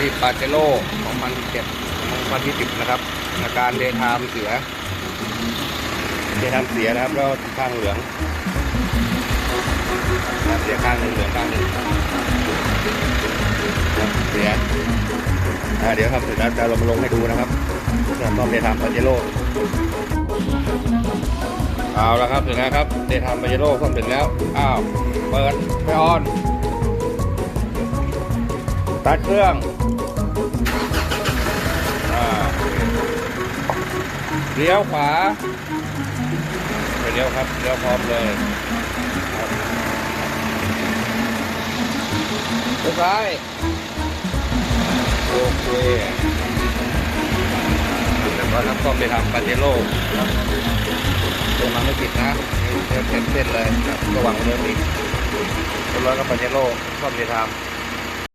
นี่ปาเจโร่2007 2020นะครับอาการเดทามเสียเดทามเสียนะครับแล้วข้างเหลืองเสียข้างหนึ่งเหลืองข้างหนึ่งเสียเดี๋ยวครับเดี๋ยวจะลงมาลงให้ดูนะครับสำหรับรอบเดทามปาเจโร่เอาละครับถึงแล้วครับเดทามปาเจโร่ซ่อมถึงแล้วอ้าวเปิดไฟออน ตัดเครื่องอเลี้ยวขวาไปเลี้ยวครับเลี้ยวพร้อมเลยเลี้ยวซ้ายโอเคแต่ว่าน้ำส้มไปทำปาเจโร่ครับเดินไม่ผิดนะเดินเส้นเลยครับระว่างเดินอีกเรียบร้อยกับปาเจโร่ส้มไปทำ